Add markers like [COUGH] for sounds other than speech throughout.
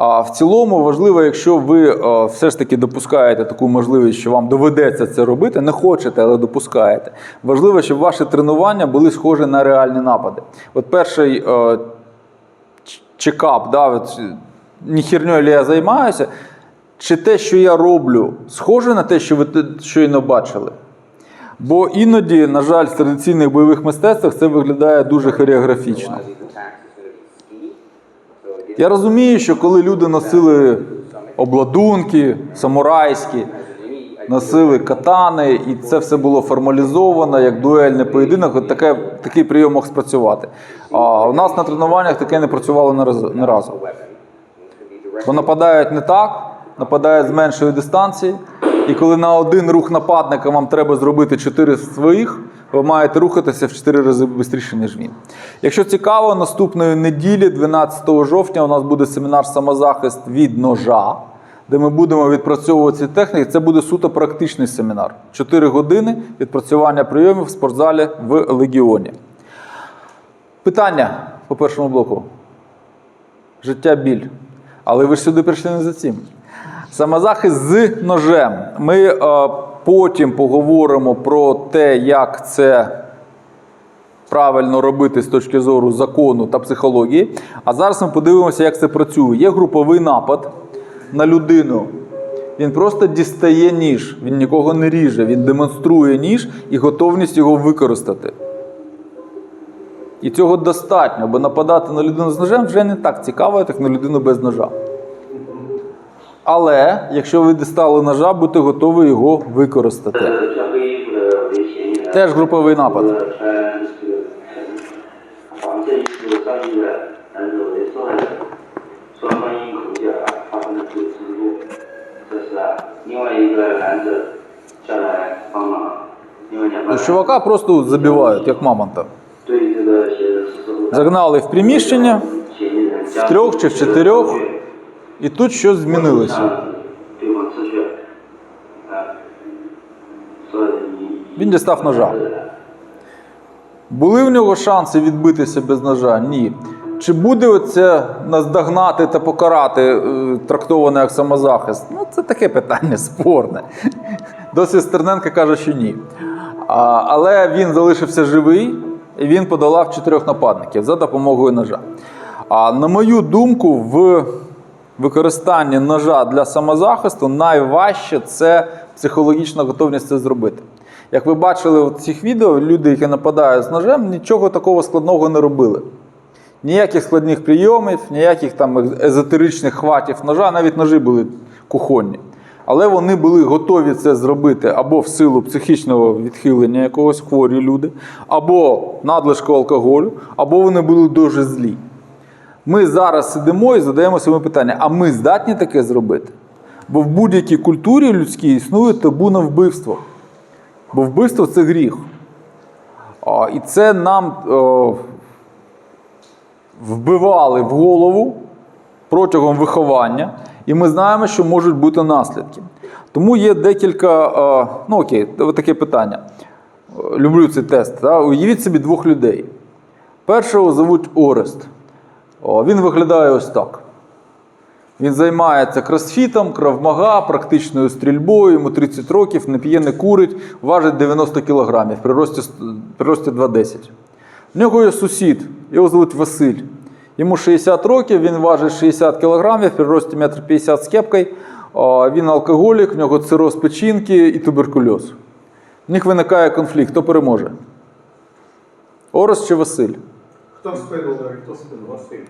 А в цілому важливо, якщо ви е, все ж таки допускаєте таку можливість, що вам доведеться це робити, не хочете, але допускаєте. Важливо, щоб ваші тренування були схожі на реальні напади. От перший е, чекап, да, е, херньою я займаюся, чи те, що я роблю, схоже на те, що ви щойно бачили. Бо іноді, на жаль, в традиційних бойових мистецтвах це виглядає дуже хореографічно. Я розумію, що коли люди носили обладунки самурайські, носили катани, і це все було формалізовано як дуельний поєдинок, от таке, такий прийом мог спрацювати. А у нас на тренуваннях таке не працювало. Ні разу. Бо нападають не так, нападають з меншої дистанції. І коли на один рух нападника вам треба зробити 4 своїх, ви маєте рухатися в 4 рази швидше, ніж він. Якщо цікаво, наступної неділі, 12 жовтня, у нас буде семінар самозахист від ножа, де ми будемо відпрацьовувати ці техніки. Це буде суто практичний семінар. 4 години відпрацювання прийомів в спортзалі в Легіоні. Питання по першому блоку. Життя біль. Але ви ж сюди прийшли не за цим. Самозахист з ножем. Ми е, потім поговоримо про те, як це правильно робити з точки зору закону та психології. А зараз ми подивимося, як це працює. Є груповий напад на людину. Він просто дістає ніж, він нікого не ріже, він демонструє ніж і готовність його використати. І цього достатньо, бо нападати на людину з ножем вже не так цікаво, як на людину без ножа. Але якщо ви дістали ножа, будьте готові його використати. Теж груповий напад. Чувака просто забивають, як мамонта. Загнали в приміщення в трьох чи в чотирьох. І тут щось змінилося. Він дістав ножа. Були в нього шанси відбитися без ножа? Ні. Чи буде оце наздогнати та покарати е, трактоване як самозахист? Ну, це таке питання спорне. Досі Стерненка каже, що ні. А, Але він залишився живий і він подолав чотирьох нападників за допомогою ножа. А на мою думку, в використанні ножа для самозахисту найважче це психологічна готовність це зробити. Як ви бачили в цих відео, люди, які нападають з ножем, нічого такого складного не робили. Ніяких складних прийомів, ніяких там езотеричних хватів ножа, навіть ножі були кухонні. Але вони були готові це зробити або в силу психічного відхилення якогось хворі люди, або надлишку алкоголю, або вони були дуже злі. Ми зараз сидимо і задаємо собі питання: а ми здатні таке зробити? Бо в будь-якій культурі людській існує табу на вбивство. Бо вбивство це гріх. А, І це нам о, вбивали в голову протягом виховання, і ми знаємо, що можуть бути наслідки. Тому є декілька, е, ну окей, таке питання. Люблю цей тест. Да? Уявіть собі двох людей. Першого звуть Орест. О, він виглядає ось так. Він займається кросфітом, кравмага, практичною стрільбою, йому 30 років, не п'є, не курить, важить 90 кілограмів, при рості, при рості 2,10. В нього є сусід, його звуть Василь. Йому 60 років, він важить 60 кілограмів, при рості 1,50 м з кепкою. Він алкоголік, в нього цироз печінки і туберкульоз. В них виникає конфлікт. Хто переможе? Орес чи Василь? Хто спину хто спину? Василь.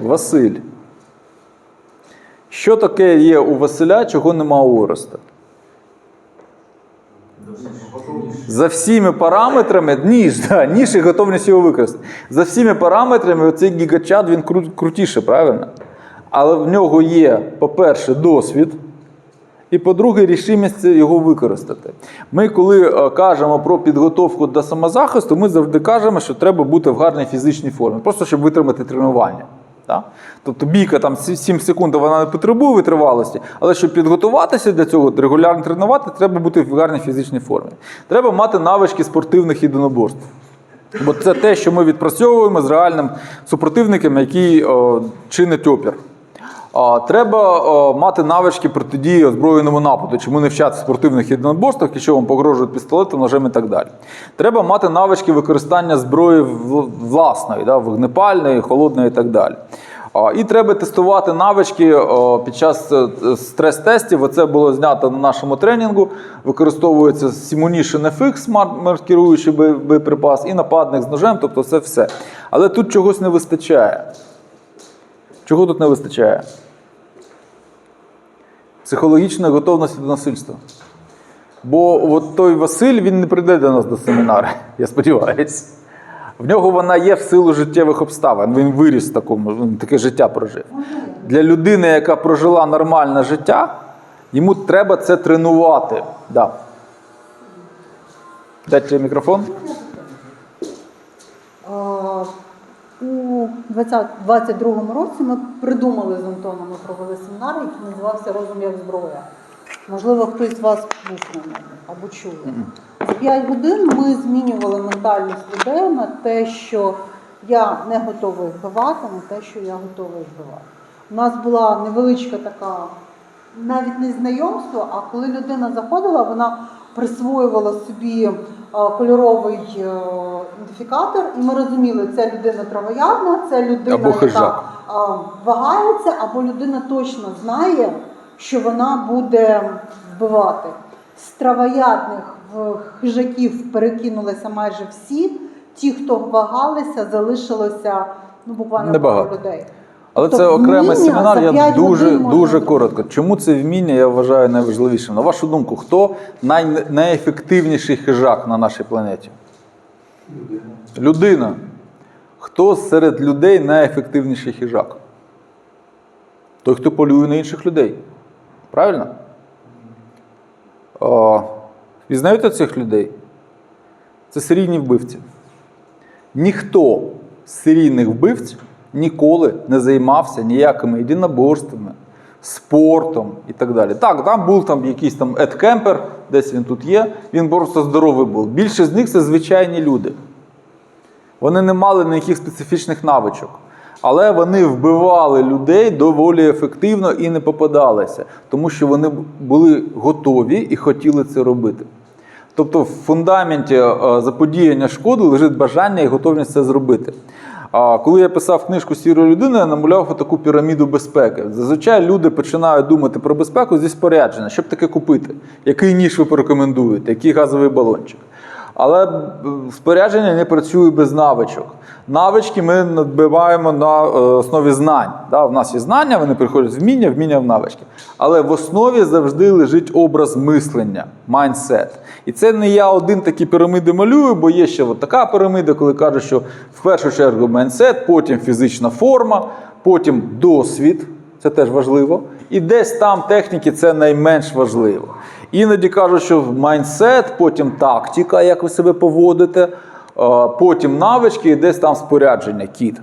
Василь. Що таке є у Василя, чого нема у Ореста? За всіми параметрами, ніж, да, ніж і готовність його використати. За всіми параметрами, оцей гігачат він кру, крутіше, правильно? Але в нього є, по-перше, досвід, і по-друге, рішимість його використати. Ми, коли е, кажемо про підготовку до самозахисту, ми завжди кажемо, що треба бути в гарній фізичній формі, просто щоб витримати тренування. Так? Тобто бійка там 7 секунд вона не потребує витривалості, але щоб підготуватися для цього, регулярно тренувати, треба бути в гарній фізичній формі. Треба мати навички спортивних єдиноборств. Бо це те, що ми відпрацьовуємо з реальним супротивником, який о, чинить опір. Треба мати навички протидії озброєному нападу, чому не вчати в спортивних єдиноборствах, якщо вам погрожують пістолетом, ножем і так далі. Треба мати навички використання зброї власної, да, вогнепальної, холодної і так далі. І треба тестувати навички під час е, стрес-тестів. Оце було знято на нашому тренінгу. Використовується Simunition FX, мар- маркіруючий боєприпас, і нападник з ножем, тобто це все. Але тут чогось не вистачає. Чого тут не вистачає? Психологічної готовності до насильства. Бо от той Василь він не прийде до нас до семінару, [LAUGHS] я сподіваюся. В нього вона є в силу життєвих обставин. Він виріс в такому, він таке життя прожив. Для людини, яка прожила нормальне життя, йому треба це тренувати. Да. Дайте мікрофон. У 2022 році ми придумали з Антоном, ми провели семінар, який називався Розум як зброя. Можливо, хтось з вас був на ньому або чули. За 5 годин ми змінювали ментальність людей на те, що я не готовий вбивати, на те, що я готовий вбивати. У нас була невеличка така навіть не знайомство, а коли людина заходила, вона присвоювала собі кольоровий е, ідентифікатор, і ми розуміли, це людина травоядна, це людина, Або яка е, вагається, або людина точно знає, що вона буде вбивати. З травоядних в хижаків перекинулися майже всі. Ті, хто вагалися, залишилося ну буквально Небагато. пару людей. Але Тобто це окремий семінар. Я дуже годин дуже зробити. коротко. Чому це вміння я вважаю найважливішим? На вашу думку, хто най, найефективніший хижак на нашій планеті? Людина. Хто серед людей найефективніший хижак? Той, хто полює на інших людей. Правильно? О, Візнаєте цих людей? Це серійні вбивці. Ніхто з серійних вбивців ніколи не займався ніякими єдиноборствами, спортом і так далі. Так, там був там якийсь там Ед Кемпер, десь він тут є, він просто здоровий був. Більшість з них це звичайні люди. Вони не мали ніяких специфічних навичок. Але вони вбивали людей доволі ефективно і не попадалися, тому що вони були готові і хотіли це робити. Тобто в фундаменті е, заподіяння шкоди лежить бажання і готовність це зробити. А коли я писав книжку Сіра людина, я намалював таку піраміду безпеки. Зазвичай люди починають думати про безпеку зі спорядження, щоб таке купити, який ніж ви порекомендуєте, який газовий балончик. Але спорядження не працює без навичок. Навички ми надбиваємо на е, основі знань. Да, У нас є знання, вони приходять з вміння, вміння в навички. Але в основі завжди лежить образ мислення, майндсет. І це не я один такі піраміди малюю, бо є ще от така піраміда, коли кажуть, що в першу чергу майндсет, потім фізична форма, потім досвід. Це теж важливо. І десь там техніки це найменш важливо. Іноді кажуть, що майндсет, потім тактика, як ви себе поводите, е, потім навички і десь там спорядження, кіт.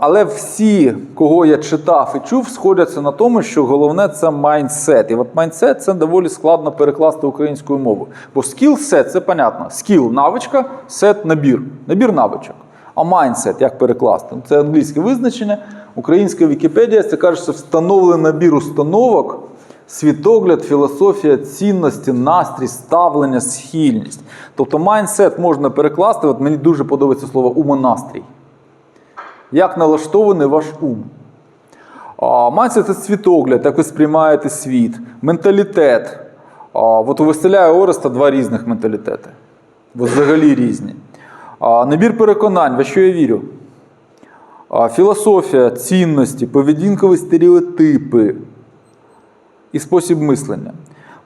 Але всі, кого я читав і чув, сходяться на тому, що головне це майндсет. І от майндсет це доволі складно перекласти українською мовою. Бо скіл-сет це понятно. Скіл навичка, сет набір. Набір навичок. А майндсет як перекласти? Це англійське визначення. Українська Вікіпедія це каже, що встановлений набір установок, світогляд, філософія, цінності, настрій, ставлення, схильність. Тобто майндсет можна перекласти. От мені дуже подобається слово умонастрій. Як налаштований ваш ум? Майндсет – це світогляд, як ви сприймаєте світ, менталітет. От у Василя Ореста два різних менталітети. Взагалі різні. Набір переконань, во що я вірю. Філософія, цінності, поведінкові стереотипи і спосіб мислення.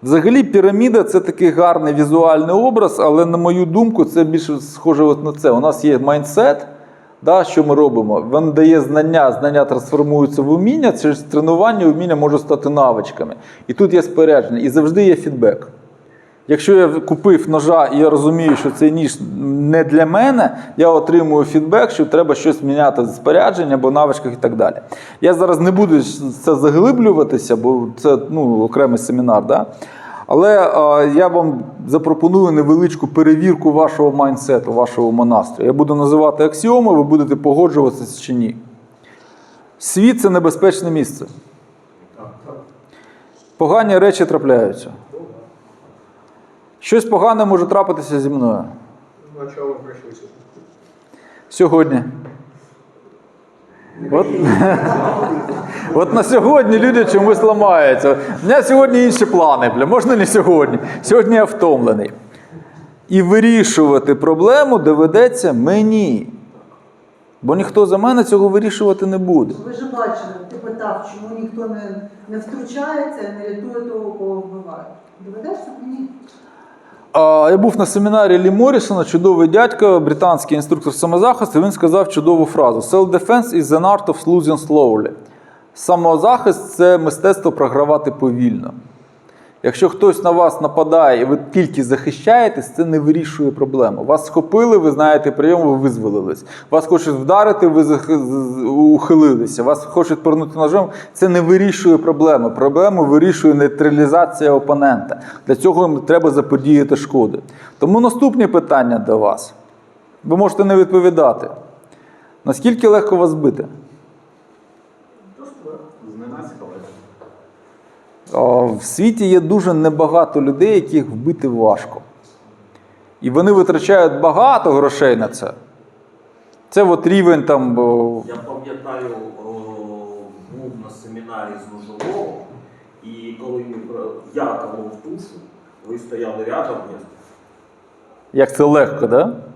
Взагалі, піраміда це такий гарний візуальний образ, але, на мою думку, це більше схоже от на це. У нас є майндсет, да, що ми робимо? Він дає знання, знання трансформуються в уміння, через тренування уміння може стати навичками. І тут є спорядження, і завжди є фідбек. Якщо я купив ножа і я розумію, що цей ніж не для мене, я отримую фідбек, що треба щось міняти з спорядження або навичках і так далі. Я зараз не буду це заглиблюватися, бо це ну, окремий семінар. Да? Але е, я вам запропоную невеличку перевірку вашого майндсету, вашого монастру. Я буду називати аксіоми, ви будете погоджуватися чи ні. Світ це небезпечне місце. Погані речі трапляються. Щось погане може трапитися зі мною. Начало пройшлися. Сьогодні. От, [LAUGHS] от на сьогодні люди чомусь ламаються. У мене сьогодні інші плани, бля. можна не сьогодні. Сьогодні я втомлений. І вирішувати проблему доведеться мені. Бо ніхто за мене цього вирішувати не буде. Ви ж бачили, ти питав, чому ніхто не, не втручається не рятує того, кого вбивають. Доведешся мені? Я був на семінарі Лі Моррісона, чудовий дядько, британський інструктор самозахисту. Він сказав чудову фразу: Self-defense is an art of losing slowly. Самозахист це мистецтво програвати повільно. Якщо хтось на вас нападає і ви тільки захищаєтесь, це не вирішує проблему. Вас схопили, ви знаєте прийом, ви визволились. Вас хочуть вдарити, ви ухилилися. Вас хочуть порнути ножом. Це не вирішує проблему. Проблему вирішує нейтралізація опонента. Для цього треба заподіяти шкоди. Тому наступне питання до вас. Ви можете не відповідати. Наскільки легко вас бити? Зненацька О, В світі є дуже небагато людей, яких вбити важко. І вони витрачають багато грошей на це. Це от рівень там. Я пам'ятаю, був на семінарі з Ножового, і коли я колов тушу, ви стояли рядом, Як це легко, да? так легко.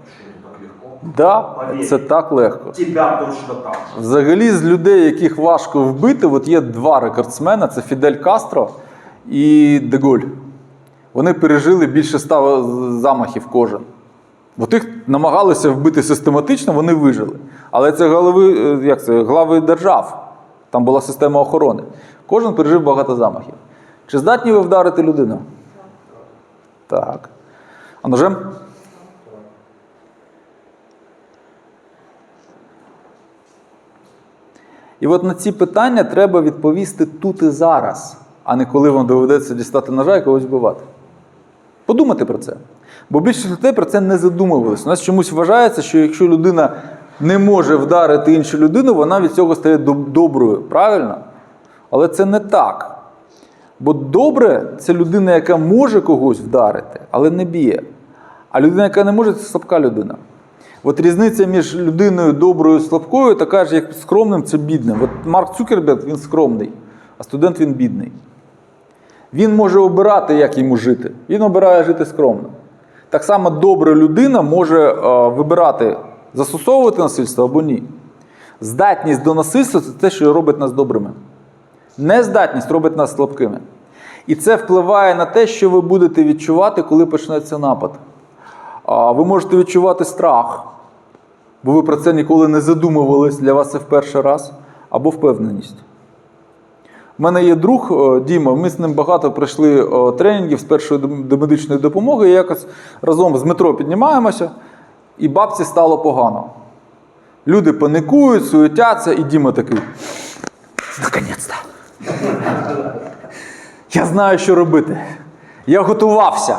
Да, це так легко. Тебя точно так же. Взагалі, з людей, яких важко вбити, от є два рекордсмена: це Фідель Кастро і Деголь. Вони пережили більше ста замахів кожен. От їх намагалися вбити систематично, вони вижили. Але це голови, е, як це, глави держав. Там була система охорони. Кожен пережив багато замахів. Чи здатні ви вдарити людину? Так. А ножем? І от на ці питання треба відповісти тут і зараз, а не коли вам доведеться дістати ножа і когось вбивати. Подумати про це. Бо більшість людей про це не задумувалися. У нас чомусь вважається, що якщо людина не може вдарити іншу людину, вона від цього стає доброю. Правильно? Але це не так. Бо добре це людина, яка може когось вдарити, але не б'є. А людина, яка не може, це слабка людина. От різниця між людиною доброю і слабкою, така ж, як скромним, це бідним. От Марк Цукерберг він скромний, а студент він бідний. Він може обирати, як йому жити. Він обирає жити скромно. Так само добра людина може е, вибирати, застосовувати насильство або ні. Здатність до насильства це те, що робить нас добрими. Нездатність робить нас слабкими. І це впливає на те, що ви будете відчувати, коли почнеться напад. Ви можете відчувати страх, бо ви про це ніколи не задумувались, для вас це в перший раз, або впевненість. У мене є друг е, Діма, ми з ним багато пройшли е, тренінгів з першої домедичної допомоги. І якось разом з метро піднімаємося, і бабці стало погано. Люди паникують, суетяться, і Діма такий. Наконець-то. Я знаю, що робити. Я готувався.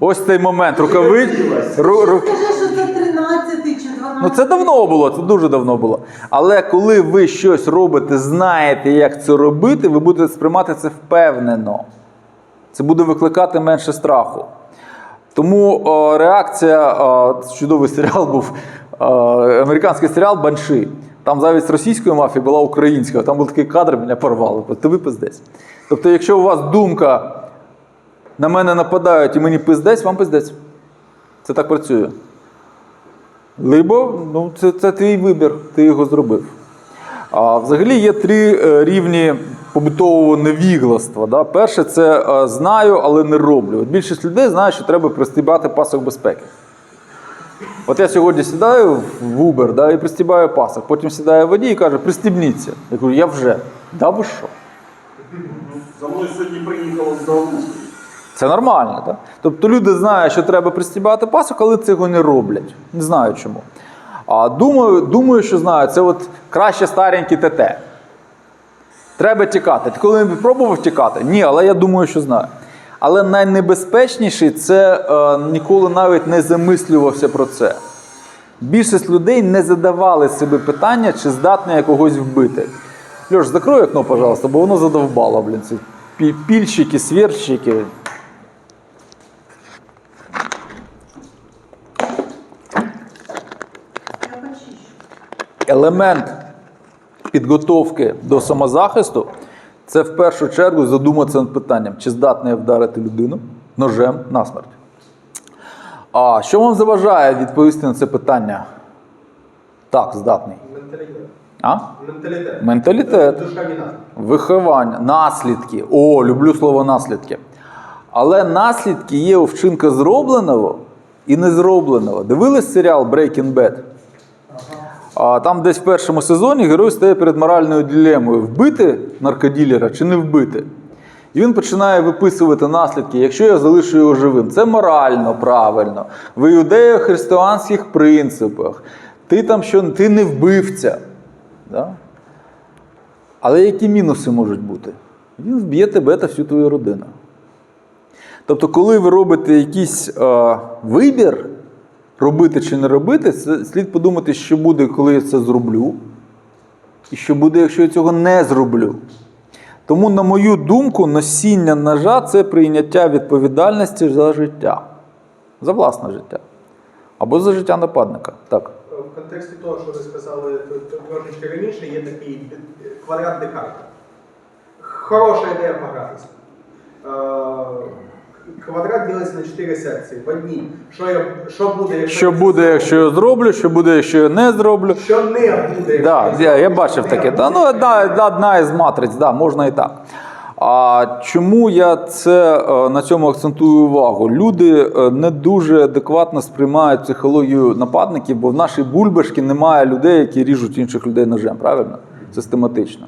Ось цей момент. Рукавиць. Ру, ру, Скажи, що це 13 чи 12. Ну це давно було, це дуже давно було. Але коли ви щось робите, знаєте, як це робити, ви будете сприймати це впевнено. Це буде викликати менше страху. Тому о, реакція, о, чудовий серіал був о, американський серіал Банши. Там замість російської мафії була українська. Там був такий кадр, мене порвало. Ти ви пиздець. Тобто, якщо у вас думка на мене нападають і мені пиздець, вам пиздець. Це так працює. Либо ну, це, це твій вибір, ти його зробив. А взагалі є три е, рівні побутового невігластва. Да? Перше це е, знаю, але не роблю. От більшість людей знає, що треба пристібати пасок безпеки. От я сьогодні сідаю в Uber да, і пристібаю пасок, потім сідає водій і каже, пристібніться. Я кажу, я вже. Да ви що? За мною сьогодні приїхало з Даулу. Це нормально, так? Тобто люди знають, що треба пристібати пасок, але цього не роблять. Не знаю чому. А думаю, думаю, що знаю, це от краще старенький ТТ. Треба тікати. Ти коли-небудь пробував тікати? Ні, але я думаю, що знаю. Але найнебезпечніший це е, ніколи навіть не замислювався про це. Більшість людей не задавали собі питання, чи здатний я когось вбити. Льош, закрой окно, пожалуйста, бо воно задовбало, блін. Ці пі- пільщики, сверчики. Елемент підготовки до самозахисту це в першу чергу задуматися над питанням, чи здатний вдарити людину ножем насмерть. А що вам заважає відповісти на це питання? Так, здатний. Менталітет. А? Менталітет. Менталітет. Виховання, наслідки. О, люблю слово наслідки. Але наслідки є у вчинка зробленого і незробленого. Дивились серіал Breaking Bad? Там десь в першому сезоні герой стає перед моральною дилемою: вбити наркоділера чи не вбити. І він починає виписувати наслідки, якщо я залишу його живим. Це морально правильно. В іудео-християнських принципах. Ти там що ти не вбивця. Да? Але які мінуси можуть бути? Він вб'є тебе та всю твою родину. Тобто, коли ви робите якийсь е, вибір, робити чи не робити, слід подумати, що буде, коли я це зроблю, і що буде, якщо я цього не зроблю. Тому, на мою думку, носіння ножа це прийняття відповідальності за життя, за власне життя. Або за життя нападника. Так. В контексті того, що ви сказали трошечки раніше, є такий е, квадрат Декарта. Хороша ідея погратися. Квадрат ділиться на чотири секції. В одній, що, я, що буде, якщо Що я це буде, якщо я зроблю, що буде, якщо я не зроблю. Що не буде, якщо Да, я я, я зроблю, бачив що не таке. буде. Та, ну, одна, одна із матриць, да, можна і так. А чому я це е, на цьому акцентую увагу? Люди е, не дуже адекватно сприймають психологію нападників, бо в нашій бульбашці немає людей, які ріжуть інших людей ножем, правильно? Систематично.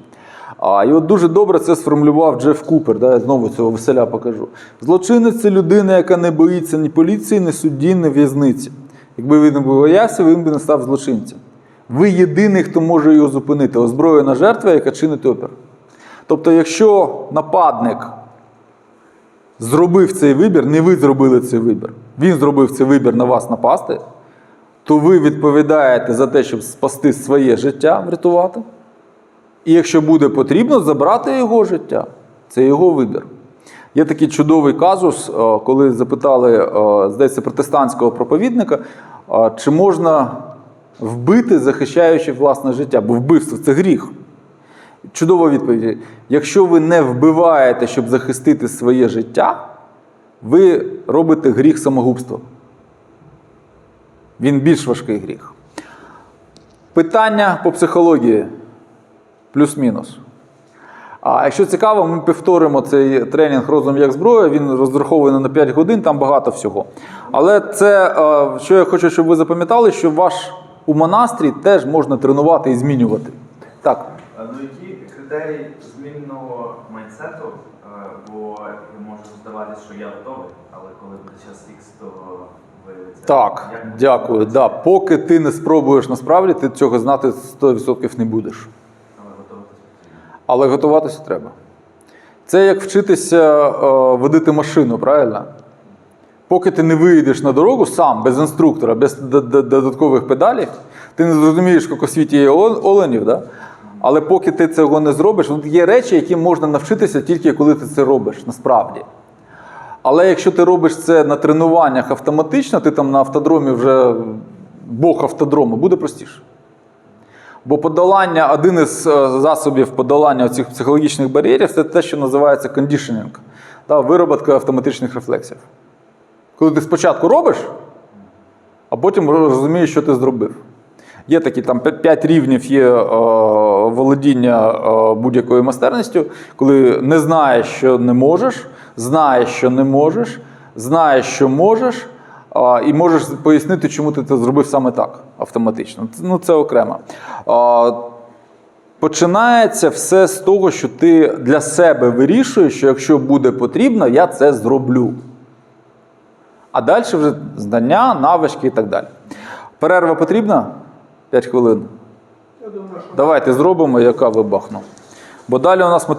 А, і от дуже добре це сформулював Джеф Купер. Да, я знову цього веселя покажу. Злочинець це людина, яка не боїться ні поліції, ні судді, ні в'язниці. Якби він не боявся, він би не став злочинцем. Ви єдиний, хто може його зупинити, озброєна жертва, яка чинить опір. Тобто, якщо нападник зробив цей вибір, не ви зробили цей вибір, він зробив цей вибір на вас напасти, то ви відповідаєте за те, щоб спасти своє життя, врятувати. І якщо буде потрібно, забрати його життя. Це його вибір. Є такий чудовий казус, е, коли запитали, е, здається, протестантського проповідника, е, чи можна вбити, захищаючи власне життя, бо вбивство це гріх. Чудова відповідь. Якщо ви не вбиваєте, щоб захистити своє життя, ви робите гріх самогубства. Він більш важкий гріх. Питання по психології. Плюс-мінус. А якщо цікаво, ми повторимо цей тренінг розум як зброя. Він розрахований на 5 годин, там багато всього. Але це, е, що я хочу, щоб ви запам'ятали, що ваш умонастрій теж можна тренувати і змінювати. Так. Ну які критерії змінного майндсету, Е, бо може здаватися, що я готовий, але коли буде час X, то виявиться. Так, як дякую. Да. Поки ти не спробуєш насправді, ти цього знати 100% не будеш. Але готуватися треба. Це як вчитися е, водити машину, правильно? Поки ти не вийдеш на дорогу сам, без інструктора, без додаткових педалей, ти не зрозумієш, скільки в світі є оленів, да? але поки ти цього не зробиш, є речі, які можна навчитися тільки коли ти це робиш насправді. Але якщо ти робиш це на тренуваннях автоматично, ти там на автодромі вже Бог автодрому, буде простіше. Бо подолання, один із е, засобів подолання цих психологічних бар'єрів це те, що називається кондішенінг, та, вироботка автоматичних рефлексів. Коли ти спочатку робиш, а потім розумієш, що ти зробив. Є такі там 5 рівнів є е, володіння е, будь-якою майстерністю, коли не знаєш, що не можеш, знаєш, що не можеш, знаєш, що можеш, і можеш пояснити, чому ти це зробив саме так автоматично. Ну, це окремо. Починається все з того, що ти для себе вирішуєш, що якщо буде потрібно, я це зроблю. А далі вже знання, навички і так далі. Перерва потрібна? 5 хвилин. Я думаю, що Давайте зробимо, яка вибахну. Бо далі у нас